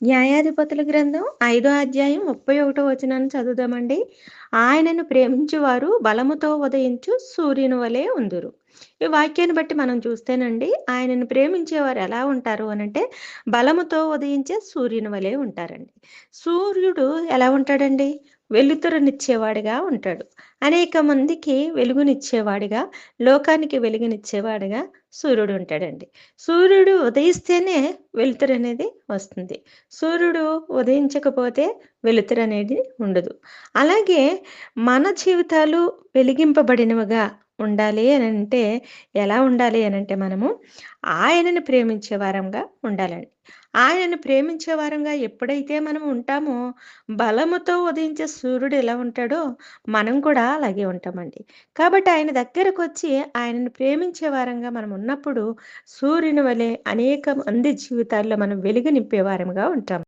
న్యాయాధిపతుల గ్రంథం ఐదో అధ్యాయం ముప్పై ఒకటో వచనాన్ని చదువుదామండి. ఆయనను ప్రేమించేవారు బలముతో ఉదయించు సూర్యుని వలె ఉందురు. ఈ వాక్యాన్ని బట్టి మనం చూస్తేనండి ఆయనను ప్రేమించేవారు ఎలా ఉంటారు అనంటే బలముతో ఉదయించే సూర్యుని వలె ఉంటారండి. సూర్యుడు ఎలా ఉంటాడండి? వెలుతురునిచ్చేవాడిగా ఉంటాడు. అనేక మందికి వెలుగునిచ్చేవాడిగా లోకానికి వెలుగునిచ్చేవాడిగా సూర్యుడు ఉంటాడండి. సూర్యుడు ఉదయిస్తేనే వెలుతురు అనేది వస్తుంది. సూర్యుడు ఉదయించకపోతే వెలుతురు అనేది ఉండదు. అలాగే మన జీవితాలు వెలిగింపబడినవిగా ఉండాలి అని అంటే ఎలా ఉండాలి అని అంటే మనము ఆయనను ప్రేమించే వారంగా ఉండాలండి. ఆయనను ప్రేమించే వారంగా ఎప్పుడైతే మనం ఉంటామో బలముతో ఉదయించే సూర్యుడు ఎలా ఉంటాడో మనం కూడా అలాగే ఉంటామండి. కాబట్టి ఆయన దగ్గరకు వచ్చి ఆయనను ప్రేమించే వారంగా మనం ఉన్నప్పుడు సూర్యుని వలె అనేక మంది జీవితాల్లో మనం వెలుగు నింపే వారంగా ఉంటాం.